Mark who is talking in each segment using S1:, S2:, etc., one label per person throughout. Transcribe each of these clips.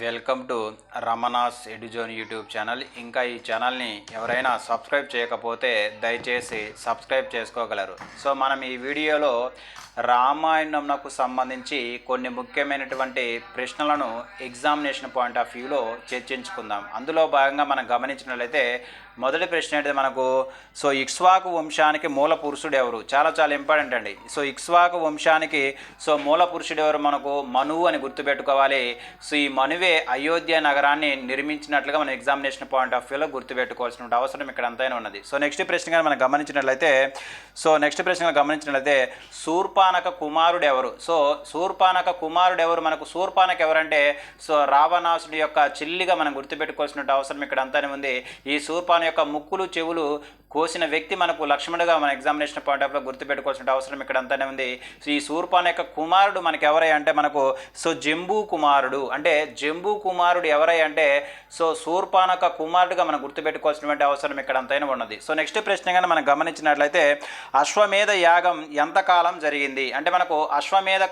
S1: Welcome to Ramana's Eduzone YouTube channel. ఇంకా ఈ ఛానల్ని ఎవరైనా సబ్స్క్రైబ్ చేయకపోతే దయచేసి సబ్స్క్రైబ్ చేసుకోగలరు. సో మనం ఈ వీడియోలో రామాయణంకు సంబంధించి కొన్ని ముఖ్యమైనటువంటి ప్రశ్నలను ఎగ్జామినేషన్ పాయింట్ ఆఫ్ వ్యూలో చర్చించుకుందాం. అందులో భాగంగా మనం గమనించినట్లయితే మొదటి ప్రశ్న అయితే మనకు? సో ఇక్ష్వాకు వంశానికి మూల పురుషుడు ఎవరు? చాలా చాలా ఇంపార్టెంట్ అండి. సో ఇక్ష్వాకు వంశానికి సో మూల పురుషుడు ఎవరు మనకు? మనువు అని గుర్తుపెట్టుకోవాలి. సో ఈ మనువే అయోధ్య నగరాన్ని నిర్మించినట్లుగా మనం ఎగ్జామినేషన్ పాయింట్ ఆఫ్ వ్యూలో గుర్తుపెట్టుకోవాల్సిన అవసరం ఇక్కడ అంతైనా ఉన్నది. సో నెక్స్ట్ ప్రశ్నగా మనం గమనించినట్లయితే సో నెక్స్ట్ ప్రశ్నగా గమనించినట్లయితే సూర్ప శూర్పానక కుమారుడెవరు? సో శూర్పానక కుమారుడెవరు? మనకు శూర్పానక ఎవరంటే సో రావణాసుడి యొక్క చిల్లిగా మనం గుర్తుపెట్టుకోవాల్సిన అవసరం ఇక్కడ అంతానే ఉంది. ఈ శూర్పాన యొక్క ముక్కులు చెవులు కోసిన వ్యక్తి మనకు లక్ష్మణుడుగా మన ఎగ్జామినేషన్ పాయింట్ ఆఫ్లో గుర్తుపెట్టుకోవాల్సిన అవసరం ఇక్కడ అంతానే ఉంది. సో ఈ శూర్పాన యొక్క కుమారుడు మనకి ఎవరై అంటే మనకు సో జంబూ కుమారుడు. అంటే జంబూ కుమారుడు ఎవరై అంటే సో శూర్పానక కుమారుడుగా మనం గుర్తుపెట్టుకోవాల్సినటువంటి అవసరం ఇక్కడ అంతైనా ఉన్నది. సో నెక్స్ట్ ప్రశ్న కానీ మనం గమనించినట్లయితే అశ్వమేధ యాగం ఎంతకాలం జరిగింది? అంటే మనకు అశ్వమేధ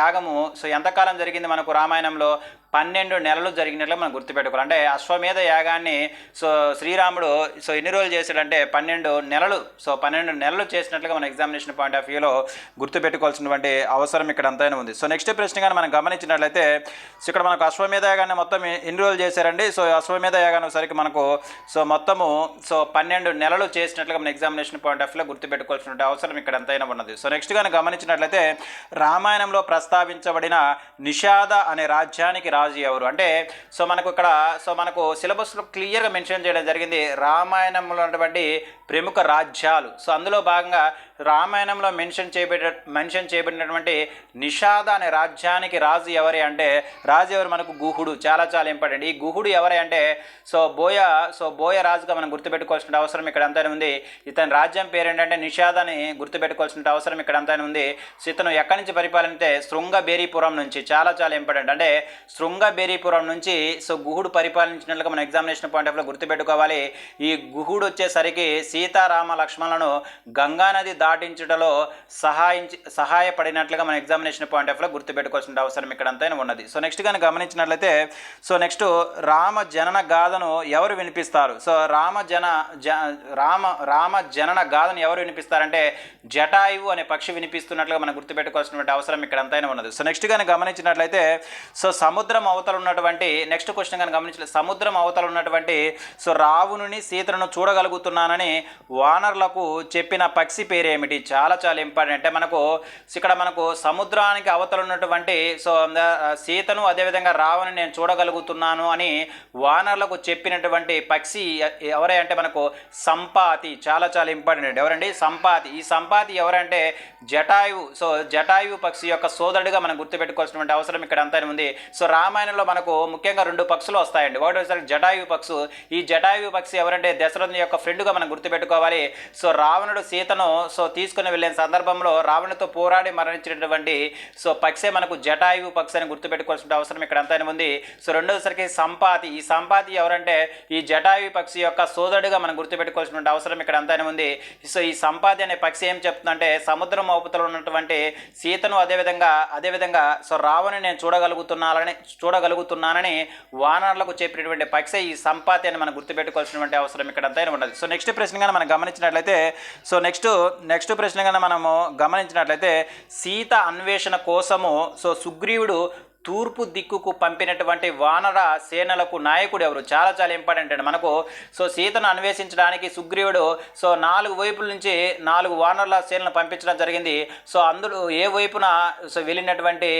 S1: యాగము సో ఎంతకాలం జరిగింది మనకు రామాయణంలో? పన్నెండు నెలలు జరిగినట్లు మనం గుర్తుపెట్టుకోవాలి. అంటే అశ్వమేధ యాగాన్ని సో శ్రీరాముడు సో ఎన్ని రోజులు చేశాడంటే పన్నెండు పన్నెండు నెలలు. సో పన్నెండు నెలలు చేసినట్లుగా మన ఎగ్జామినేషన్ పాయింట్ ఆఫ్ వ్యూలో గుర్తుపెట్టుకోవాల్సినటువంటి అవసరం ఇక్కడ అంతైనా ఉంది. సో నెక్స్ట్ ప్రశ్న కానీ మనం గమనించినట్లయితే సో ఇక్కడ మనకు అశ్వమేధ యాగాన్ని మొత్తం ఎన్రోల్ చేశారండి. సో అశ్వమేధ యాగాన్ని సరికి మనకు సో మొత్తము సో పన్నెండు నెలలు చేసినట్లుగా మన ఎగ్జామినేషన్ పాయింట్ ఆఫ్ వ్యూలో గుర్తుపెట్టుకోవాల్సినటువంటి అవసరం ఇక్కడ ఎంతైనా ఉన్నది. సో నెక్స్ట్ కానీ గమనించినట్లయితే రామాయణంలో ప్రస్తావించబడిన నిషాద అనే రాజ్యానికి రాజు ఎవరు? అంటే సో మనకు ఇక్కడ సో మనకు సిలబస్లో క్లియర్గా మెన్షన్ చేయడం జరిగింది. రామాయణంలో ఉన్నటువంటి ప్రముఖ రాజ్యాలు. సో అందులో భాగంగా రామాయణంలో మెన్షన్ చేయబడిన మెన్షన్ చేయబడినటువంటి నిషాద అనే రాజ్యానికి రాజు ఎవరి అంటే రాజు ఎవరు మనకు? గుహుడు. చాలా చాలా ఇంపార్టెంట్ ఈ గుహుడు ఎవరి అంటే సో బోయ సో బోయ రాజుగా మనం గుర్తుపెట్టుకోవాల్సిన అవసరం ఇక్కడ అంతా ఉంది. ఇతని రాజ్యం పేరు ఏంటంటే నిషాద అని గుర్తుపెట్టుకోవాల్సిన అవసరం ఇక్కడ అంతా ఉంది. సో ఇతను ఎక్కడి నుంచి పరిపాలనంటే శృంగబేరీపురం నుంచి. చాలా చాలా ఇంపార్టెంట్ అంటే శృంగబేరీపురం నుంచి సో గుహుడు పరిపాలించినట్లుగా మనం ఎగ్జామినేషన్ పాయింట్ ఆఫ్లో గుర్తుపెట్టుకోవాలి. ఈ గుహుడు వచ్చేసరికి సీతారామ లక్ష్మణులను గంగానది దాటించుటలో సహాయించి సహాయపడినట్లుగా మన ఎగ్జామినేషన్ పాయింట్ ఆఫ్లో గుర్తుపెట్టుకోవాల్సిన అవసరం ఇక్కడ అంతైనా ఉన్నది. సో నెక్స్ట్ కానీ గమనించినట్లయితే సో నెక్స్ట్ రామ జనన గాథను ఎవరు వినిపిస్తారు? సో రామ జన జ రామ రామ జనన గాథను ఎవరు వినిపిస్తారంటే జటాయువు అనే పక్షి వినిపిస్తున్నట్లుగా మనం గుర్తుపెట్టుకోవాల్సినటువంటి అవసరం ఇక్కడ అంతైనా ఉన్నది. సో నెక్స్ట్ కానీ గమనించినట్లయితే సో సముద్రం అవతల ఉన్నటువంటి నెక్స్ట్ క్వశ్చన్ కానీ గమనించలేదు సముద్రం అవతల ఉన్నటువంటి సో రావణుని సీతను చూడగలుగుతున్నానని వానర్లకు చెప్పిన పక్షి పేరు ఏమిటి చాలా చాలా ఇంపార్టెంట్. అంటే మనకు ఇక్కడ మనకు సముద్రానికి అవతల ఉన్నటువంటి సో సీతను అదేవిధంగా రావణి నేను చూడగలుగుతున్నాను అని వానర్లకు చెప్పినటువంటి పక్షి ఎవరై అంటే మనకు సంపాతి. చాలా చాలా ఇంపార్టెంట్. ఎవరండి? సంపాతి. ఈ సంపాతి ఎవరంటే జటాయువు. సో జటాయువు పక్షి యొక్క సోదరుడిగా మనం గుర్తుపెట్టుకోవాల్సినటువంటి అవసరం ఇక్కడ అంతా ఉంది సో రామాయణంలో మనకు ముఖ్యంగా రెండు పక్షులు వస్తాయండి. ఒకటి వచ్చేసరికి జటాయువు పక్షు. ఈ జటాయువు పక్షి ఎవరంటే దశరథుని యొక్క ఫ్రెండ్గా మనం గుర్తుపెట్టుకోవాలి సో రావణుడు సీతను సో తీసుకుని వెళ్ళిన సందర్భంలో రావణుతో పోరాడి మరణించినటువంటి సో పక్షే మనకు జటాయువు పక్షి అని గుర్తుపెట్టుకోవాల్సిన అవసరం ఇక్కడ అంతా ఉంది. సో రెండోసరికి సంపాతి. ఈ సంపాతి ఎవరంటే ఈ జటాయువు పక్షి యొక్క సోదరుడిగా మనం గుర్తుపెట్టుకోవాల్సిన అవసరం ఇక్కడ అంతా ఉంది. సో ఈ సంపాతి అనే పక్షి ఏం చెప్తుందంటే సముద్రం అవతల ఉన్నటువంటి సీతను అదేవిధంగా అదేవిధంగా సో రావణి నేను చూడగలుగుతున్నానని చూడగలుగుతున్నానని వానరులకు చెప్పినటువంటి పక్షి ఈ సంపాతి అని మనం గుర్తుపెట్టుకోవాల్సినటువంటి అవసరం ఇక్కడ అంతా ఉండదు. సో నెక్స్ట్ ప్రశ్న కానీ మనం గమనించినట్లయితే సో నెక్స్ట్ నెక్స్ట్ ప్రశ్న కానీ మనము గమనించినట్లయితే సీత అన్వేషణ కోసము సో సుగ్రీవుడు తూర్పు దిక్కుకు పంపినటువంటి వానర సేనలకు నాయకుడు ఎవరు? చాలా చాలా ఇంపార్టెంట్ అండి. మనకు సో సీతను అన్వేషించడానికి సుగ్రీవుడు సో నాలుగు వైపుల నుంచి నాలుగు వానరుల సేనలను పంపించడం జరిగింది. సో అందులో ఏ వైపున సో వెళ్ళినటువంటి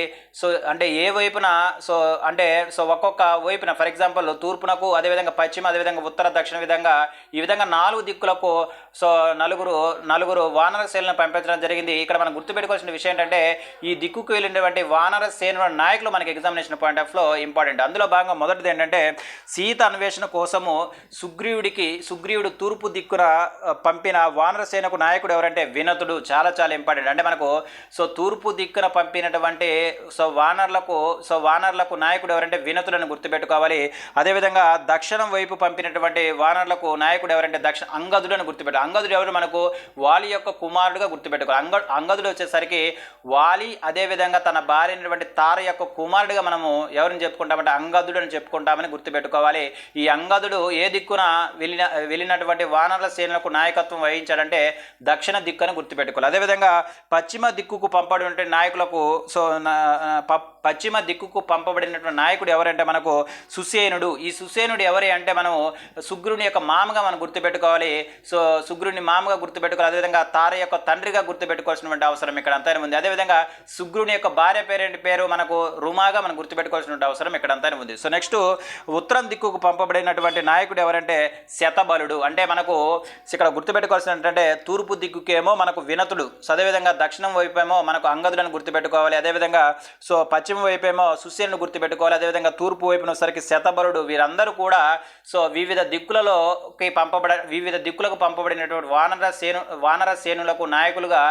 S1: సో అంటే ఏ వైపున సో అంటే సో ఒక్కొక్క వైపున ఫర్ ఎగ్జాంపుల్ తూర్పునకు అదేవిధంగా పశ్చిమ అదేవిధంగా ఉత్తర దక్షిణ విధంగా ఈ విధంగా నాలుగు దిక్కులకు సో నలుగురు నలుగురు వానర సేనలను పంపించడం జరిగింది. ఇక్కడ మనం గుర్తుపెట్టుకోవాల్సిన విషయం ఏంటంటే ఈ దిక్కుకు వెళ్ళినటువంటి వానర సేనల నాయకులు మనకి ఎగ్జామినేషన్ పాయింట్ ఆఫ్లో ఇంపార్టెంట్ అందులో భాగంగా మొదటిది ఏంటంటే సీత అన్వేషణ కోసము సుగ్రీవుడికి సుగ్రీవుడు తూర్పు దిక్కున పంపిన వానర సేనకు నాయకుడు ఎవరంటే వినతుడు. చాలా చాలా ఇంపార్టెంట్ అంటే మనకు సో తూర్పు దిక్కున పంపినటువంటి సో వానర్లకు సో వానర్లకు నాయకుడు ఎవరంటే వినతుడని గుర్తుపెట్టుకోవాలి. అదేవిధంగా దక్షిణం వైపు పంపినటువంటి వానర్లకు నాయకుడు ఎవరంటే దక్షిణ అంగదుడని గుర్తుపెట్టు అంగదుడు ఎవరు? మనకు వాలి యొక్క కుమారుడుగా గుర్తుపెట్టుకోవాలి. అంగ అంగదుడు వచ్చేసరికి వాలి అదేవిధంగా తన భార్య అయినటువంటి తార యొక్క కుమారుడిగా మనము ఎవరిని చెప్పుకుంటామంటే అంగదుడు అని చెప్పుకుంటామని గుర్తుపెట్టుకోవాలి. ఈ అంగదుడు ఏ దిక్కున వెళ్ళిన వెళ్ళినటువంటి వానరుల సేనలకు నాయకత్వం వహించాడంటే దక్షిణ దిక్కు అని గుర్తుపెట్టుకోవాలి. అదేవిధంగా పశ్చిమ దిక్కుకు పంపబడినటువంటి నాయకులకు సో పశ్చిమ దిక్కుకు పంపబడినటువంటి నాయకుడు ఎవరంటే మనకు సుసేనుడు. ఈ సుసేనుడు ఎవరి అంటే మనము సుగ్రుని యొక్క మామగా మనం గుర్తుపెట్టుకోవాలి. సో సుగ్రుని మామగా గుర్తుపెట్టుకోవాలి. అదేవిధంగా తార యొక్క తండ్రిగా గుర్తుపెట్టుకోవాల్సినటువంటి అవసరం ఇక్కడ అంతా ఉంది. అదేవిధంగా సుగ్రుని యొక్క భార్య పేరేంటి పేరు? మనకు రుమాగా మనం గుర్తుపెట్టుకోవాల్సిన అవసరం ఇక్కడంతానే ఉంది. సో నెక్స్ట్ ఉత్తరం దిక్కుకు పంపబడినటువంటి నాయకుడు ఎవరంటే శతబలుడు. అంటే మనకు ఇక్కడ గుర్తుపెట్టుకోవాల్సిన ఏంటంటే తూర్పు దిక్కుకేమో మనకు వినతుడు. అదేవిధంగా దక్షిణం వైపేమో మనకు అంగదులను గుర్తుపెట్టుకోవాలి. అదేవిధంగా సో పశ్చిమ వైపేమో సుశీలను గుర్తుపెట్టుకోవాలి. అదేవిధంగా తూర్పు వైపున వచ్చేసరికి శతబలుడు. వీరందరూ కూడా సో వివిధ దిక్కులలోకి పంపబడ వివిధ దిక్కులకు పంపబడినటువంటి వానర సేను వానర సేనులకు నాయకులుగా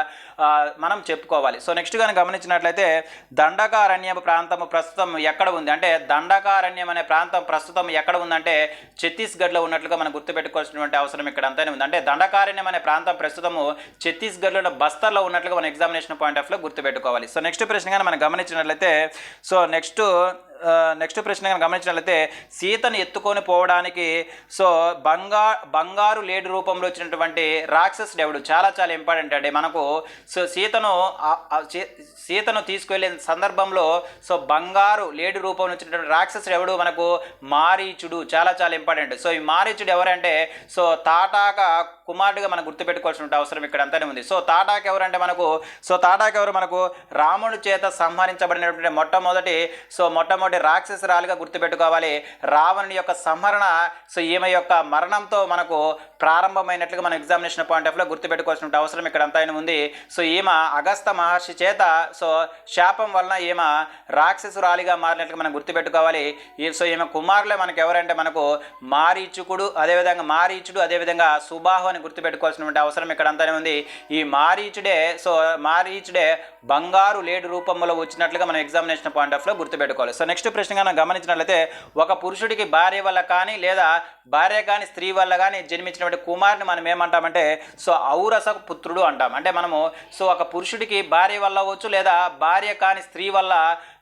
S1: మనం చెప్పుకోవాలి. సో నెక్స్ట్ కానీ గమనించినట్లయితే దండకారణ్య ప్రాంతం ప్రాంతము ప్రస్తుతం ఎక్కడ ఉంది? అంటే దండకారణ్యం అనే ప్రాంతం ప్రస్తుతం ఎక్కడ ఉందంటే ఛత్తీస్గఢ్లో ఉన్నట్లుగా మనం గుర్తుపెట్టుకోవాల్సినటువంటి అవసరం ఇక్కడ అంతా ఉంది. అంటే దండకారణ్యం అనే ప్రాంతం ప్రస్తుతము ఛత్తీస్గఢ్లో బస్తర్లో ఉన్నట్లుగా మనం ఎగ్జామినేషన్ పాయింట్ ఆఫ్లో గుర్తుపెట్టుకోవాలి. సో నెక్స్ట్ ప్రశ్న కానీ మనం గమనించినట్లయితే సో నెక్స్ట్ నెక్స్ట్ ప్రశ్న కనుక గమనించినట్లయితే సీతను ఎత్తుకొని పోవడానికి సో బంగా బంగారు లేడి రూపంలో వచ్చినటువంటి రాక్షసుడు దేవుడు చాలా చాలా ఇంపార్టెంట్ అండి. మనకు సో సీతను సీతను తీసుకువెళ్ళే సందర్భంలో సో బంగారు లేడి రూపంలో వచ్చినటువంటి రాక్షసుడు ఎవడు? మనకు మారీచుడు చాలా చాలా ఇంపార్టెంట్ సో ఈ మారీచుడు ఎవరంటే సో తాటాక కుమారుడిగా మనం గుర్తుపెట్టుకోవాల్సిన అవసరం ఇక్కడ అంతానే ఉంది. సో తాటాక ఎవరంటే మనకు సో తాటాకు ఎవరు మనకు? రాముడి చేత సంహరించబడినటువంటి మొట్టమొదటి సో మొట్టమొదటి రాక్షసురాలుగా గుర్తుపెట్టుకోవాలి. రావణుని యొక్క సంహరణ సో ఈమె యొక్క మరణంతో మనకు ప్రారంభమైనట్లుగా మన ఎగ్జామినేషన్ పాయింట్ ఆఫ్లో గుర్తుపెట్టుకోవాల్సిన అవసరం ఇక్కడ అంతా ఉంది. సో ఈమె అగస్త మహర్షి చేత సో శాపం వలన ఈమె రాక్షసురాలిగా మారినట్లుగా మనం గుర్తుపెట్టుకోవాలి. సో ఈమె కుమారులే మనకు ఎవరంటే మనకు? మారీచుకుడు అదేవిధంగా మారీచుడు అదేవిధంగా సుబాహు అని గుర్తుపెట్టుకోవాల్సినటువంటి అవసరం ఇక్కడ అంతానే ఉంది. ఈ మారీచుడే సో మారీచుడే బంగారు లేడు రూపంలో వచ్చినట్లుగా మనం ఎగ్జామినేషన్ పాయింట్ ఆఫ్లో గుర్తుపెట్టుకోవాలి. సో నెక్స్ట్ ప్రశ్నగా మనం గమనించినట్లయితే ఒక పురుషుడికి భార్య వల్ల కానీ లేదా భార్య కానీ స్త్రీ వల్ల కానీ జన్మించినటువంటి కుమారుని మనం ఏమంటామంటే సో ఔరస పుత్రుడు అంటాం. అంటే మనము సో ఒక పురుషుడికి భార్య వల్ల అవ్వచ్చు లేదా భార్య కాని స్త్రీ వల్ల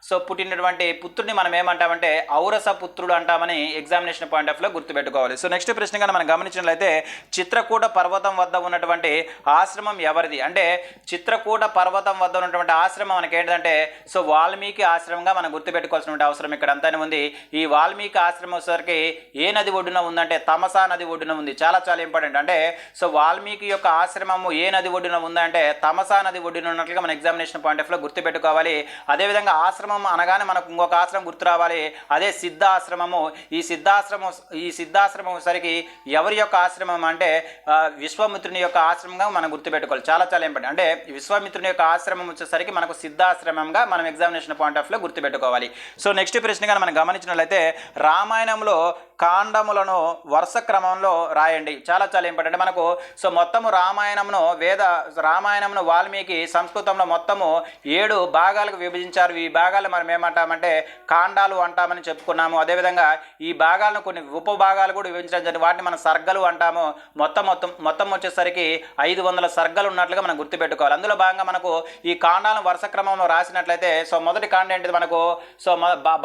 S1: సో పుట్టినటువంటి పుత్రుడిని మనం ఏమంటామంటే ఔరస పుత్రుడు అంటామని ఎగ్జామినేషన్ పాయింట్ ఆఫ్లో గుర్తుపెట్టుకోవాలి. సో నెక్స్ట్ ప్రశ్నగా మనం గమనించినట్లయితే చిత్రకూట పర్వతం వద్ద ఉన్నటువంటి ఆశ్రమం ఎవరిది? అంటే చిత్రకూట పర్వతం వద్ద ఉన్నటువంటి ఆశ్రమం మనకి ఏంటంటే సో వాల్మీకి ఆశ్రమంగా మనం గుర్తుపెట్టుకోవాల్సిన అవసరం ఇక్కడ అంతానే ఉంది. ఈ వాల్మీకి ఆశ్రమం సరికి ఏ నది ఒడ్డున ఉందంటే తమసా నది ఒడ్డున ఉంది. చాలా చాలా ఇంపార్టెంట్ అంటే సో వాల్మీకి యొక్క ఆశ్రమము ఏ నది ఒడ్డున ఉందంటే తమసా నది ఒడ్డున ఉన్నట్లుగా మన ఎగ్జామినేషన్ పాయింట్ ఆఫ్లో గుర్తుపెట్టుకోవాలి. అదేవిధంగా ఆశ్రమం అనగానే మనకు ఇంకొక ఆశ్రమం గుర్తు రావాలి. అదే సిద్ధాశ్రమము. ఈ సిద్ధాశ్రమం ఈ సిద్ధాశ్రమం సరికి ఎవరి యొక్క ఆశ్రమం అంటే విశ్వమిత్రుని విశ్వామిత్రుని యొక్క ఆశ్రమంగా మనం గుర్తుపెట్టుకోవాలి. చాలా చాలా ఇంపార్టెంట్. అంటే విశ్వామిత్రుని యొక్క ఆశ్రమం వచ్చేసరికి మనకు సిద్ధాశ్రమంగా మనం ఎగ్జామినేషన్ పాయింట్ ఆఫ్లో గుర్తుపెట్టుకోవాలి. సో నెక్స్ట్ ప్రశ్నగా మనం గమనించినట్లయితే రామాయణంలో కాండములను వరుస క్రమంలో రాయండి. చాలా చాలా ఇంపార్టెంట్. మనకు సో మొత్తము రామాయణమును వేద రామాయణమును వాల్మీకి సంస్కృతంలో మొత్తము ఏడు భాగాలకు విభజించారు. ఈ భాగాలు మనం ఏమంటామంటే కాండాలు అంటామని చెప్పుకున్నాము. అదేవిధంగా ఈ భాగాలను కొన్ని ఉపభాగాలు కూడా విభజించడం జరిగింది. వాటిని మనం సర్గలు అంటాము. మొత్తం మొత్తం మొత్తం వచ్చేసరికి ఐదు వందల సర్గలు ఉన్నట్లుగా మనం గుర్తుపెట్టుకోవాలి. అందులో భాగంగా మనకు ఈ కాండాలను వరుస క్రమంలో రాసినట్లయితే సో మొదటి కాండ ఏంటిది మనకు? So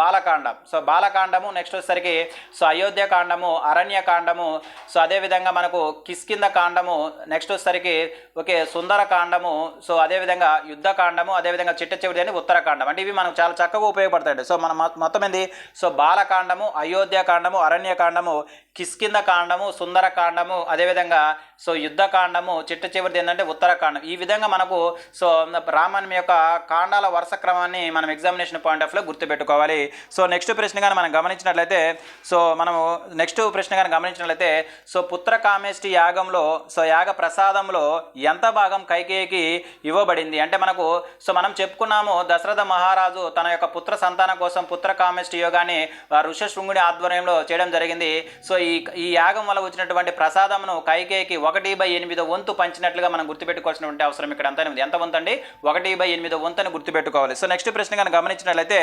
S1: Balakandam. So Balakandamu next వచ్చేసరికి సో అయోధ్య కాండము అరణ్య కాండము సో అదేవిధంగా మనకు కిస్కింద కాండము నెక్స్ట్ వచ్చేసరికి ఓకే సుందర కాండము సో అదేవిధంగా యుద్ధ కాండము అదేవిధంగా చిట్ట చివరి అని ఉత్తరకాండం అంటే ఇవి మనకు చాలా చక్కగా ఉపయోగపడతాయి సో మనం మొత్తం ఏంది? సో బాలకాండము అయోధ్య కాండము అరణ్య కాండము కిష్కింద కాండము సుందర కాండము అదేవిధంగా సో యుద్ధ కాండము చిట్ట చివరిది ఏంటంటే ఉత్తరకాండం. ఈ విధంగా మనకు సో రామాయణం యొక్క కాండాల వరుస క్రమాన్ని మనం ఎగ్జామినేషన్ పాయింట్ ఆఫ్లో గుర్తుపెట్టుకోవాలి. సో నెక్స్ట్ ప్రశ్న కానీ మనం గమనించినట్లయితే సో మనము నెక్స్ట్ ప్రశ్న కానీ గమనించినట్లయితే సో పుత్ర కామేష్టి యాగంలో సో యాగ ప్రసాదంలో ఎంత భాగం కైకేయికి ఇవ్వబడింది? అంటే మనకు సో మనం చెప్పుకున్నాము దశరథ మహారాజు తన యొక్క పుత్ర సంతానం కోసం పుత్ర కామేష్టి యోగాన్ని ఆ ఋషశృంగుడి ఆధ్వర్యంలో చేయడం జరిగింది. సో ఈ ఈ యాగం వల్ల వచ్చినటువంటి ప్రసాదమును కైకేయికి ఒకటి బై ఎనిమిదో వంతు పంచినట్లుగా మనం గుర్తుపెట్టుకోవాల్సినటువంటి అవసరం ఇక్కడ అంతా ఉంది ఎంత వంతండి? ఒకటి బై ఎనిమిదో వంతు అని గుర్తుపెట్టుకోవాలి. సో నెక్స్ట్ ప్రశ్న కనుక గమనించినట్లయితే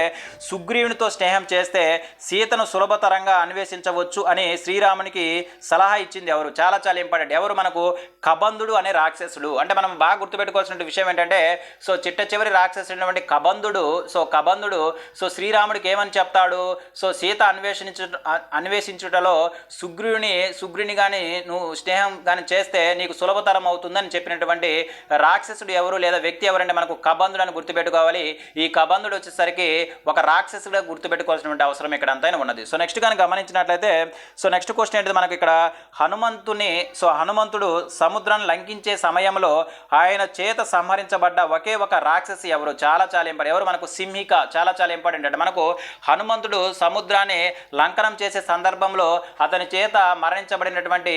S1: సుగ్రీవునితో స్నేహం చేస్తే సీతను సులభతరంగా అన్వేషించవచ్చు అని శ్రీరామునికి సలహా ఇచ్చింది ఎవరు? చాలా చాలా ఇంపార్టెంట్. ఎవరు? మనకు కబంధుడు అనే రాక్షసుడు. అంటే మనం బాగా గుర్తుపెట్టుకోవాల్సిన విషయం ఏంటంటే సో చిట్ట చివరి రాక్షసుడు కబంధుడు సో కబంధుడు సో శ్రీరాముడికి ఏమని చెప్తాడు? సో సీత అన్వేషించు అన్వేషించుటలో సుగ్రీవుని సుగ్రీని కానీ నువ్వు స్నేహం కానీ చేస్తే నీకు సులభతరం అవుతుందని చెప్పినటువంటి రాక్షసుడు ఎవరు లేదా వ్యక్తి ఎవరంటే మనకు కబంధుడు అని గుర్తుపెట్టుకోవాలి. ఈ కబంధుడు వచ్చేసరికి ఒక రాక్షసుడిగా గుర్తుపెట్టుకోవాల్సినటువంటి అవసరం ఇక్కడ అంతైనా ఉన్నది. సో నెక్స్ట్ కానీ గమనించినట్లయితే సో నెక్స్ట్ క్వశ్చన్ ఏంటిది మనకి ఇక్కడ? హనుమంతుని సో హనుమంతుడు సముద్రాన్ని లంకించే సమయంలో ఆయన చేత సంహరించబడ్డ ఒకే ఒక రాక్షసి ఎవరు? చాలా చాలా ఇంపార్టెంట్. ఎవరు? మనకు సింహిక. చాలా చాలా ఇంపార్టెంట్ అంటే. మనకు హనుమంతుడు సముద్రాన్ని లంకనం చేసే సందర్భంలో అతని చేత మరణించబడినటువంటి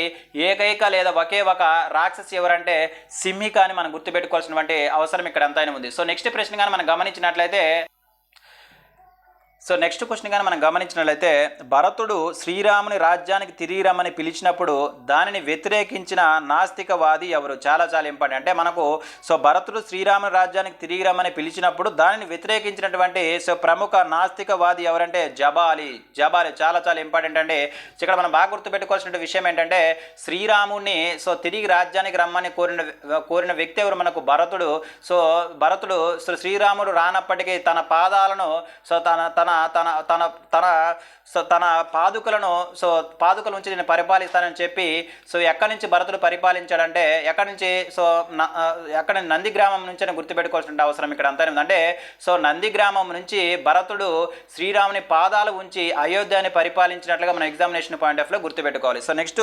S1: ఏకైక లేదా ఒకే ఒక రాక్షసి ఎవరంటే సింహిక అని మనం గుర్తుపెట్టుకోవాల్సినటువంటి అవసరం ఇక్కడ ఎంతైనా ఉంది. సో నెక్స్ట్ ప్రశ్న కానీ మనం గమనించినట్లయితే సో నెక్స్ట్ క్వశ్చన్ కానీ మనం గమనించినట్లయితే భరతుడు శ్రీరాముని రాజ్యానికి తిరిగి రమ్మని పిలిచినప్పుడు దానిని వ్యతిరేకించిన నాస్తికవాది ఎవరు? చాలా చాలా ఇంపార్టెంట్. అంటే మనకు సో భరతుడు శ్రీరాముని రాజ్యానికి తిరిగి రమ్మని పిలిచినప్పుడు దానిని వ్యతిరేకించినటువంటి సో ప్రముఖ నాస్తికవాది ఎవరంటే జబాలి. జబాలి చాలా చాలా ఇంపార్టెంట్ అండి. ఇక్కడ మనం బాగా గుర్తుపెట్టుకోవాల్సిన విషయం ఏంటంటే శ్రీరాముని సో తిరిగి రాజ్యానికి రమ్మని కోరిన కోరిన వ్యక్తి ఎవరు? మనకు భరతుడు. సో భరతుడు సో శ్రీరాముడు రానప్పటికీ తన పాదాలను సో తన తన తన తన తన సో తన పాదుకలను సో పాదుకల నుంచి నేను పరిపాలిస్తానని చెప్పి సో ఎక్కడి నుంచి భరతుడు పరిపాలించాడంటే ఎక్కడి నుంచి సో న- ఎక్కడ నంది గ్రామం నుంచి గుర్తుపెట్టుకోవాల్సిన అవసరం ఇక్కడ అంతా ఏంటంటే సో నంది గ్రామం నుంచి భరతుడు శ్రీరాముని పాదాలు ఉంచి అయోధ్యని పరిపాలించినట్లుగా మన ఎగ్జామినేషన్ పాయింట్ ఆఫ్లో గుర్తుపెట్టుకోవాలి. సో నెక్స్ట్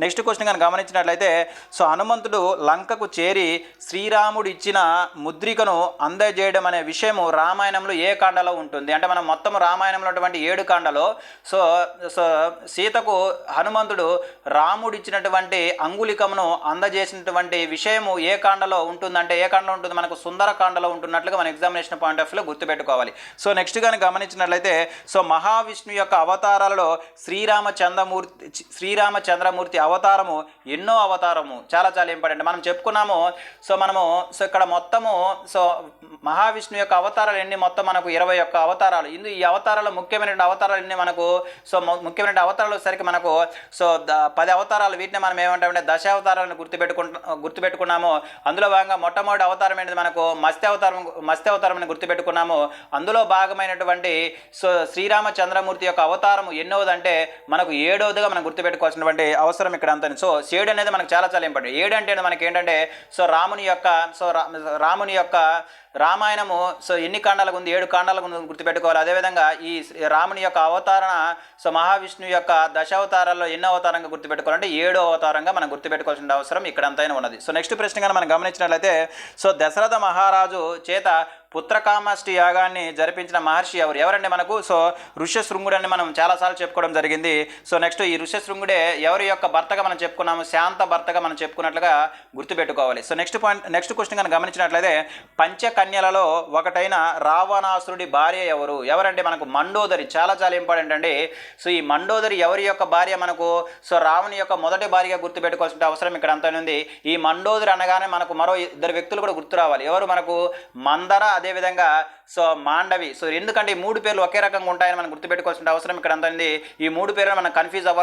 S1: నెక్స్ట్ క్వశ్చన్ కానీ గమనించినట్లయితే సో హనుమంతుడు లంకకు చేరి శ్రీరాముడు ఇచ్చిన ముద్రికను అందజేయడం అనే విషయము రామాయణంలో ఏ కాండలో ఉంటుంది? అంటే మనం మొత్తం రామాయణంలో ఉన్నటువంటి ఏడు కాండలో సో సో సీతకు హనుమంతుడు రాముడు ఇచ్చినటువంటి అంగుళికమును అందజేసినటువంటి విషయము ఏ కాండలో ఉంటుందంటే ఏ కాండలో ఉంటుంది? మనకు సుందర కాండలో ఉంటున్నట్లుగా మన ఎగ్జామినేషన్ పాయింట్ ఆఫ్ వ్యూలో గుర్తుపెట్టుకోవాలి. సో నెక్స్ట్ కానీ గమనించినట్లయితే సో మహావిష్ణు యొక్క అవతారాలలో శ్రీరామచంద్రమూర్తి శ్రీరామచంద్రమూర్తి అవతారము ఎన్నో అవతారము. చాలా చాలా ఇంపార్టెంట్ మనం చెప్పుకున్నాము సో మనము సో ఇక్కడ మొత్తము సో మహావిష్ణు యొక్క అవతారాలు ఎన్ని? మొత్తం మనకు ఇరవై ఒక్క అవతారాలు. ఇందు ఈ అవతారాలు ముఖ్యమైన అవతారాలు ఎన్ని? మనకు సో ముఖ్యమైన అవతారాలు వచ్చేసరికి మనకు సో పది అవతారాలు వీటిని మనం ఏమంటామంటే దశావతారాలను గుర్తుపెట్టుకుంటు గుర్తుపెట్టుకున్నాము. అందులో భాగంగా మొట్టమొదటి అవతారం ఏంటిది మనకు? మత్స్య అవతారం మత్స్య అవతారం అని గుర్తుపెట్టుకున్నాము. అందులో భాగమైనటువంటి సో శ్రీరామచంద్రమూర్తి యొక్క అవతారం ఎన్నోదంటే మనకు ఏడవదిగా మనం గుర్తుపెట్టుకోవాల్సినటువంటి అవసరం ఇక్కడ అంతా సో ఏడు అనేది మనకు చాలా చాలా ఇంపార్టెంట్. ఏడు అంటే మనకి ఏంటంటే సో రాముని యొక్క సో రా- రాముని యొక్క రామాయణము సో ఎన్ని కాండాలకు ఉంది? ఏడు కాండాలకు ఉంది గుర్తుపెట్టుకోవాలి. అదేవిధంగా ఈ రాముని యొక్క అవతారం అవతారణ సో మహావిష్ణువు యొక్క దశావతారాల్లో ఎన్నో అవతారంగా గుర్తుపెట్టుకోవాలంటే ఏడో అవతారంగా మనం గుర్తుపెట్టుకోవాల్సిన అవసరం ఇక్కడ అంతైనా ఉన్నది. సో నెక్స్ట్ ప్రశ్న మనం గమనించినట్లయితే సో దశరథ మహారాజు చేత పుత్రకామాష్టి యాగాన్ని జరిపించిన మహర్షి ఎవరు? ఎవరండి మనకు? సో ఋష్యశృంగుడు అని మనం చాలాసార్లు చెప్పుకోవడం జరిగింది. సో నెక్స్ట్ ఈ ఋష్యశృంగుడే ఎవరి యొక్క భర్తగా మనం చెప్పుకున్నాము? శాంత భర్తగా మనం చెప్పుకున్నట్లుగా గుర్తుపెట్టుకోవాలి. So next point next question కనుక గమనించినట్లయితే పంచకన్యలలో ఒకటైన రావణాసురుడి భార్య ఎవరు? ఎవరంటే మనకు? మండోదరి. చాలా చాలా ఇంపార్టెంట్ అండి. సో ఈ మండోదరి ఎవరి యొక్క భార్య మనకు? సో రావణి యొక్క మొదటి భార్యగా గుర్తుపెట్టుకోవాల్సిన అవసరం ఇక్కడ అంతా ఉంది. ఈ మండోదరి అనగానే మనకు మరో ఇద్దరు వ్యక్తులు కూడా గుర్తు రావాలి. ఎవరు మనకు? మందర అదేవిధంగా సో మాండవి సో ఎందుకంటే ఈ మూడు పేర్లు ఒకే రకంగా ఉంటాయని మనం గుర్తుపెట్టుకోవాల్సిన అవసరం ఇక్కడ అంతా ఉంది. ఈ మూడు పేర్లు మనం కన్ఫ్యూజ్ అవ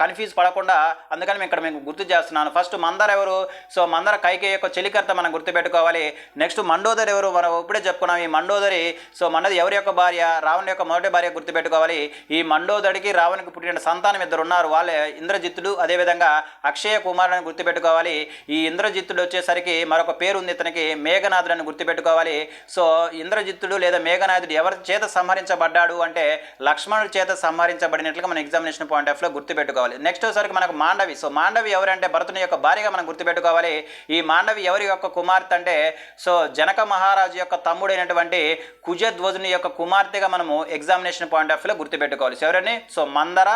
S1: కన్ఫ్యూజ్ పడకుండా అందుకని మేము ఇక్కడ మేము గుర్తు చేస్తున్నాను. ఫస్ట్ మందర ఎవరు? సో మందర కైకే యొక్క చెలికర్త మనం గుర్తుపెట్టుకోవాలి. నెక్స్ట్ మండోదరి ఎవరు? మనం ఇప్పుడే చెప్పుకున్నాం ఈ మండోదరి. సో మండది ఎవరి యొక్క భార్య? రావణ్ యొక్క మొదటి భార్య గుర్తుపెట్టుకోవాలి. ఈ మండోదరికి రావణ్కి పుట్టిన సంతానం ఇద్దరు ఉన్నారు. వాళ్ళే ఇంద్రజిత్తుడు అదేవిధంగా అక్షయ కుమార్ అని గుర్తుపెట్టుకోవాలి. ఈ ఇంద్రజిత్తుడు వచ్చేసరికి మరొక పేరు ఉంది ఇతనికి మేఘనాథుడు అని గుర్తుపెట్టుకోవాలి. సో ఇంద్రజిత్తుడు లేదా మేఘనాథుడు ఎవరి చేత సంహరించబడ్డాడు అంటే లక్ష్మణుడి చేత సంహరించబడినట్లుగా మన ఎగ్జామినేషన్ పాయింట్ ఆఫ్లో గుర్తుపెట్టుకోవాలి. నెక్స్ట్ వచ్చేసరికి మనకు మాండవి. సో మాండవి ఎవరంటే భరతుని యొక్క భార్యగా మనం గుర్తుపెట్టుకోవాలి. ఈ మాండవి ఎవరి యొక్క కుమార్తె అంటే సో జనక మహారాజు యొక్క తమ్ముడైనటువంటి కుజధ్వజుని యొక్క కుమార్తెగా మనము ఎగ్జామినేషన్ పాయింట్ ఆఫ్లో గుర్తుపెట్టుకోవాలి. ఎవరని సో మందర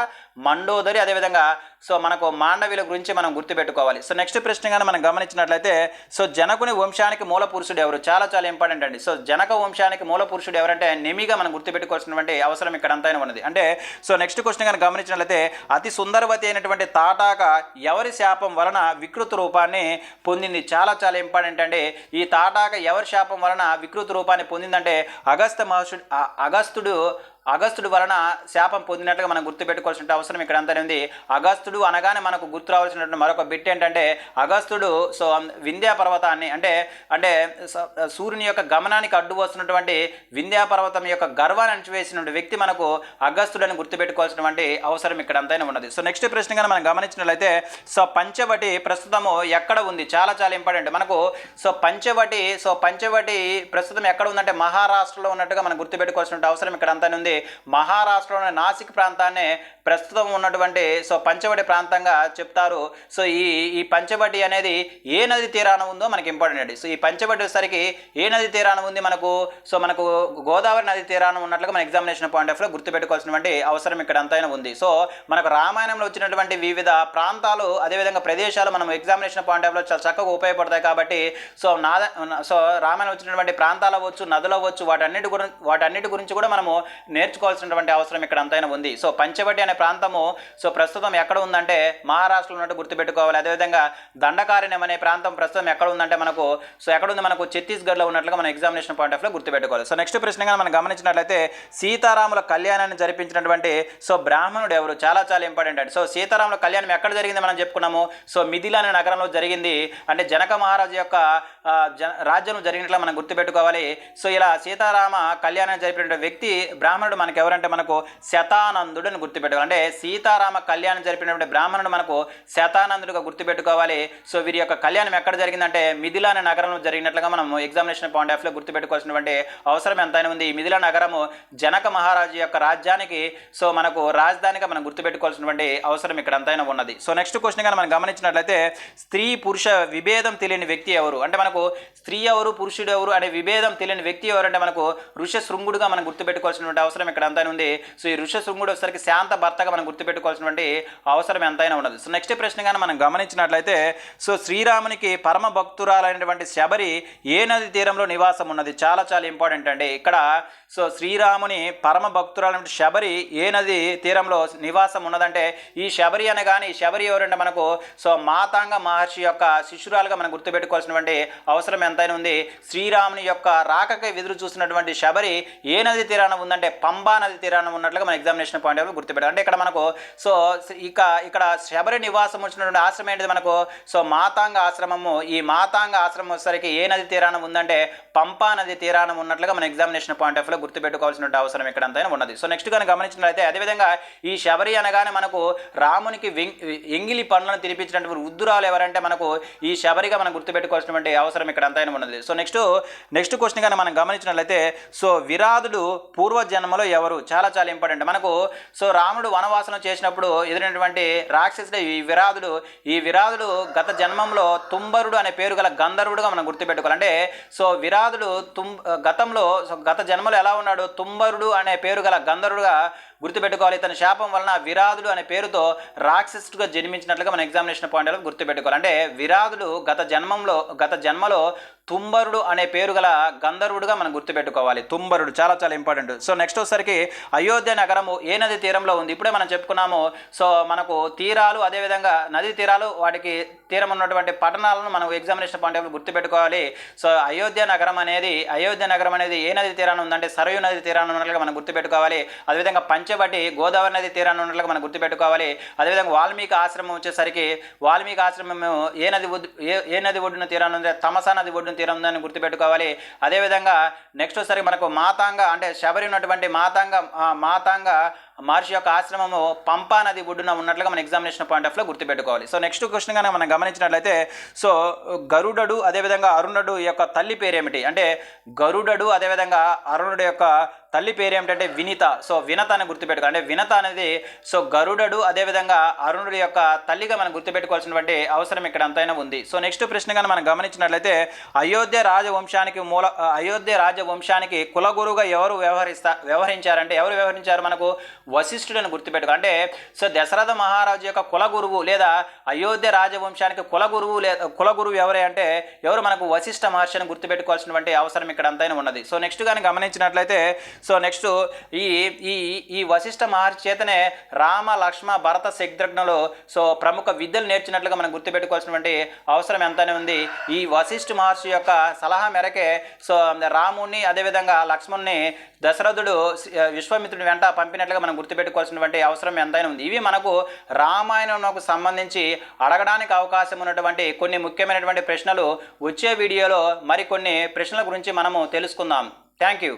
S1: మండోదరి అదేవిధంగా సో మనకు మాండవిల గురించి మనం గుర్తుపెట్టుకోవాలి. సో నెక్స్ట్ ప్రశ్న కానీ మనం గమనించినట్లయితే సో జనకుని వంశానికి మూల పురుషుడు ఎవరు? చాలా చాలా ఇంపార్టెంట్ అండి. సో జనక వంశానికి మూల పురుషుడు ఎవరంటే నెమిగా మనం గుర్తుపెట్టుకోవాల్సినటువంటి అవసరం ఇక్కడ అంతైనా ఉన్నది. అంటే సో నెక్స్ట్ క్వశ్చన్ కానీ గమనించినట్లయితే అతి సుందరవతి అయినటువంటి తాటాక ఎవరి శాపం వలన వికృత రూపాన్ని పొందింది? చాలా చాలా ఇంపార్టెంట్ అండి. ఈ తాటాక ఎవరి శాపం వలన వికృత రూపాన్ని పొందిందంటే అగస్త మహర్షుడు అగస్తుడు అగస్తుడు వలన శాపం పొందినట్లుగా మనం గుర్తుపెట్టుకోవాల్సిన అవసరం ఇక్కడ అంతా ఉంది. అనగానే మనకు గుర్తు రావాల్సినటువంటి మరొక బిట్ ఏంటంటే అగస్త్యుడు సో వింధ్యా పర్వతాన్ని అంటే అంటే సూర్యుని యొక్క గమనానికి అడ్డు వస్తున్నటువంటి వింధ్యా పర్వతం యొక్క గర్వాన్ని అణచివేసినటువంటి వ్యక్తి మనకు అగస్త్యుడని గుర్తుపెట్టుకోవాల్సినటువంటి అవసరం ఇక్కడ అంతైనా ఉన్నది. సో నెక్స్ట్ ప్రశ్న కానీ మనం గమనించినట్లయితే సో పంచవటి ప్రస్తుతము ఎక్కడ ఉంది? చాలా చాలా ఇంపార్టెంట్. మనకు సో పంచవటి సో పంచవటి ప్రస్తుతం ఎక్కడ ఉందంటే మహారాష్ట్రలో ఉన్నట్టుగా మనం గుర్తుపెట్టుకోవాల్సిన అవసరం ఇక్కడ అంతా ఉంది. మహారాష్ట్రలోని నాసిక్ ప్రాంతాన్ని ప్రస్తుతం ఉన్నటువంటి సో పంచవటి ప్రాంతంగా చెప్తారు. సో ఈ ఈ పంచవటి అనేది ఏ నది తీరాన ఉందో మనకి ఇంపార్టెంట్ అండి. సో ఈ పంచవటి వచ్చేసరికి ఏ నది తీరాన ఉంది మనకు? సో మనకు గోదావరి నది తీరాన ఉన్నట్లుగా మన ఎగ్జామినేషన్ పాయింట్ ఆఫ్లో గుర్తుపెట్టుకోవాల్సినటువంటి అవసరం ఇక్కడ అంతైనా ఉంది. సో మనకు రామాయణంలో వచ్చినటువంటి వివిధ ప్రాంతాలు అదేవిధంగా ప్రదేశాలు మనం ఎగ్జామినేషన్ పాయింట్ ఆఫ్లో చాలా చక్కగా ఉపయోగపడతాయి కాబట్టి సో నా సో రామాయణం వచ్చినటువంటి ప్రాంతాలు అవ్వచ్చు నదులు అవ్వచ్చు వాటన్నిటి గురించి వాటన్నిటి గురించి కూడా మనము నేర్చుకోవాల్సినటువంటి అవసరం ఇక్కడ అంతైనా ఉంది. సో పంచవటి అనే ప్రాంతము సో ప్రస్తుతం ఎక్కడ ఉందంటే మహారాష్ట్రలో ఉన్నట్టు గుర్తుపెట్టుకోవాలి. అదేవిధంగా దండకారణ్యం అనే ప్రాంతం ప్రస్తుతం ఎక్కడ ఉందంటే మనకు సో ఎక్కడ ఉంది మనకు ఛత్తీస్గఢ్లో ఉన్నట్లుగా మన ఎగ్జామినేషన్ పాయింట్ ఆఫ్లో గుర్తుపెట్టుకోవాలి. సో నెక్స్ట్ ప్రశ్నగా మనం గమనించినట్లయితే సీతారాముల కళ్యాణాన్ని జరిపించినటువంటి సో బ్రాహ్మణుడు ఎవరు? చాలా చాలా ఇంపార్టెంట్ అండి. సో సీతారాముల కళ్యాణం ఎక్కడ జరిగింది మనం చెప్పుకున్నాము? సో మిథిల అనే నగరంలో జరిగింది. అంటే జనక మహారాజు యొక్క జన రాజ్యం జరిగినట్లు మనం గుర్తుపెట్టుకోవాలి. సో ఇలా సీతారామ కళ్యాణం జరిపినటువంటి వ్యక్తి బ్రాహ్మణుడు మనకు ఎవరంటే మనకు శతానందుడు అని గుర్తుపెట్టుకోవాలి. అంటే సీతారామ కళ్యాణం జరిపినటువంటి బ్రాహ్మణుడు మనకు శతానందుడుగా గుర్తుపెట్టుకోవాలి. సో వీరి యొక్క కళ్యాణం ఎక్కడ జరిగిందంటే మిథిలా అనే నగరంలో జరిగినట్లుగా మనం ఎగ్జామినేషన్ పాయింట్ ఆఫ్లో గుర్తుపెట్టుకోవాల్సినటువంటి అవసరం ఎంతైనా ఉంది. మిథిలా నగరము జనక మహారాజు యొక్క రాజ్యానికి సో మనకు రాజధానిగా మనం గుర్తుపెట్టుకోవాల్సినటువంటి అవసరం ఇక్కడ అంతైనా ఉన్నది. సో నెక్స్ట్ క్వశ్చన్ కానీ మనం గమనించినట్లయితే స్త్రీ పురుష విభేదం తెలియని వ్యక్తి ఎవరు? అంటే మనకు స్త్రీ ఎవరు పురుషుడు ఎవరు అనే విభేదం తెలియని వ్యక్తి ఎవరంటే మనకు ఋష శృంగుడుగా మనం గుర్తుపెట్టుకోవాల్సినటువంటి అవసరం ఇక్కడ ఎంతైనా ఉంది సో ఈ ఋష శృంగుడు శాంత భర్తగా మనం గుర్తుపెట్టుకోవాల్సినటువంటి అవసరం ఎంతైనా ఉన్నది. సో నెక్స్ట్ ప్రశ్న కానీ మనం గమనించినట్లయితే సో శ్రీరామునికి పరమ భక్తురాలైనటువంటి శబరి ఏ నది తీరంలో నివాసం ఉన్నది? చాలా చాలా ఇంపార్టెంట్ అండి. ఇక్కడ సో శ్రీరాముని పరమ భక్తురాలైనటువంటి శబరి ఏ నది తీరంలో నివాసం ఉన్నదంటే ఈ శబరి అనగానే ఈ శబరి ఎవరంటే మనకు సో మాతాంగ మహర్షి యొక్క శిష్యురాలుగా మనం గుర్తుపెట్టుకోవాల్సినటువంటి అవసరం ఎంతైనా ఉంది. శ్రీరాముని యొక్క రాకకై ఎదురు చూసినటువంటి శబరి ఏ నది తీరాన ఉందంటే పంబా నది తీరాన ఉన్నట్లుగా మన ఎగ్జామినేషన్ పాయింట్ ఆఫ్ గుర్తుపెట్టాలి అంటే ఇక్కడ మనకు సో ఇక ఇక్కడ శబరి నివాసం వచ్చినటువంటి ఆశ్రమం ఏంటిది మనకు? సో మాతాంగ ఆశ్రమము. ఈ మాతాంగ ఆశ్రమం వచ్చేసరికి ఏ నది తీరాన ఉందంటే పంపా నది తీరాన ఉన్నట్లుగా మన ఎగ్జామినేషన్ పాయింట్ ఆఫ్లో గుర్తుపెట్టుకోవాల్సిన అవసరం ఇక్కడ అంతైనా ఉన్నది. సో నెక్స్ట్ కానీ గమనించినట్లయితే అదేవిధంగా ఈ శబరి అనగానే మనకు రామునికి ఎంగిలి పనులను తినిపించినటువంటి వృద్ధురాలు ఎవరంటే మనకు ఈ శబరిగా మనం గుర్తుపెట్టుకోవాల్సినటువంటి అవసరం ఇక్కడ అంతైనా ఉన్నది. సో నెక్స్ట్ నెక్స్ట్ క్వశ్చన్ కానీ మనం గమనించినట్లయితే సో విరాధుడు పూర్వజన్మలో ఎవరు చాలా చాలా ఇంపార్టెంట్. మనకు సో రాముడు వనవాసనం చేసినప్పుడు ఎదురైనటువంటి రాక్షసుడు ఈ విరాధుడు. ఈ విరాధుడు గత జన్మంలో తుంబరుడు అనే పేరు గల గంధర్వుడుగా మనం గుర్తుపెట్టుకోవాలి. అంటే సో విరాధుడు తుం గతంలో గత జన్మలో ఎలా ఉన్నాడు? తుంబరుడు అనే పేరు గల గంధర్వుడుగా గుర్తుపెట్టుకోవాలి. ఇతని శాపం వలన విరాధుడు అనే పేరుతో రాక్షసుడుగా జన్మించినట్లుగా మన ఎగ్జామినేషన్ పాయింట్ గుర్తుపెట్టుకోవాలి. అంటే విరాధుడు గత జన్మంలో గత జన్మలో తుంబరుడు అనే పేరు గల గంధర్వుడుగా మనం గుర్తుపెట్టుకోవాలి. తుంబరుడు చాలా చాలా ఇంపార్టెంట్. సో నెక్స్ట్ వచ్చేసరికి అయోధ్య నగరము ఏ నది తీరంలో ఉంది? ఇప్పుడే మనం చెప్పుకున్నాము. సో మనకు తీరాలు అదేవిధంగా నదీ తీరాలు వాటికి తీరం ఉన్నటువంటి పట్టణాలను మనం ఎగ్జామినేషన్ పాయింట్ ఆఫ్ గుర్తుపెట్టుకోవాలి. సో అయోధ్య నగరం అనేది అయోధ్య నగరం అనేది ఏ నది తీరాన ఉందంటే సరయు నది తీరాన్ని ఉన్నట్లుగా మనం గుర్తుపెట్టుకోవాలి. అదేవిధంగా పంచవటి గోదావరి నది తీరాన ఉన్నట్లుగా మనం గుర్తుపెట్టుకోవాలి. అదేవిధంగా వాల్మీకి ఆశ్రమం వచ్చేసరికి వాల్మీకి ఆశ్రమం ఏ నది ఒడ్డు ఏ ఏ నది ఒడ్డున తీరాన ఉంది తమసా నది ఒడ్డున తీరం తీరందని గుర్తుపెట్టుకోవాలి. అదేవిధంగా నెక్స్ట్ వచ్చేసరికి మనకు మాతాంగ అంటే శబరి ఉన్నటువంటి మాతాంగ మాతాంగ మహర్షి యొక్క ఆశ్రమము పంపా నది ఒడ్డున ఉన్నట్లుగా మన ఎగ్జామినేషన్ పాయింట్ ఆఫ్లో గుర్తుపెట్టుకోవాలి. సో నెక్స్ట్ క్వశ్చన్ మనం గమనించినట్లయితే సో గరుడడు అదేవిధంగా అరుణుడు యొక్క తల్లి పేరేమిటి? అంటే గరుడడు అదేవిధంగా అరుణుడు యొక్క తల్లి పేరు ఏమిటంటే వినిత. సో వినత అని గుర్తుపెట్టుకో అంటే వినత అనేది సో గరుడడు అదేవిధంగా అరుణుడి యొక్క తల్లిగా మనం గుర్తుపెట్టుకోవాల్సినటువంటి అవసరం ఇక్కడ అంతైనా ఉంది. సో నెక్స్ట్ ప్రశ్న కానీ మనం గమనించినట్లయితే అయోధ్య రాజవంశానికి మూల అయోధ్య రాజవంశానికి కులగురుగా ఎవరు వ్యవహరిస్తా వ్యవహరించారంటే ఎవరు వ్యవహరించారు మనకు? వశిష్ఠుడని గుర్తుపెట్టుకో. అంటే సో దశరథ మహారాజు యొక్క కుల గురువు లేదా అయోధ్య రాజవంశానికి కుల గురువు లే కుల గురువు ఎవరే అంటే ఎవరు మనకు వశిష్ఠ మహర్షి అని గుర్తుపెట్టుకోవాల్సినటువంటి అవసరం ఇక్కడ అంతైనా ఉన్నది. సో నెక్స్ట్ కానీ గమనించినట్లయితే సో నెక్స్ట్ ఈ ఈ ఈ వశిష్ఠ మహర్షి చేతనే రామ లక్ష్మ భరత శత్రుఘ్నులు సో ప్రముఖ విద్యలు నేర్చినట్లుగా మనం గుర్తుపెట్టుకోవాల్సినటువంటి అవసరం ఎంతనే ఉంది. ఈ వశిష్ఠ మహర్షి యొక్క సలహా మేరకే సో రాముణ్ణి అదేవిధంగా లక్ష్మణ్ణి దశరథుడు విశ్వామిత్రుని వెంట పంపినట్లుగా మనం గుర్తుపెట్టుకోవాల్సినటువంటి అవసరం ఎంతైనా ఉంది. ఇవి మనకు రామాయణంకు సంబంధించి అడగడానికి అవకాశం ఉన్నటువంటి కొన్ని ముఖ్యమైనటువంటి ప్రశ్నలు వచ్చే వీడియోలో మరికొన్ని ప్రశ్నల గురించి మనము తెలుసుకుందాం. Thank you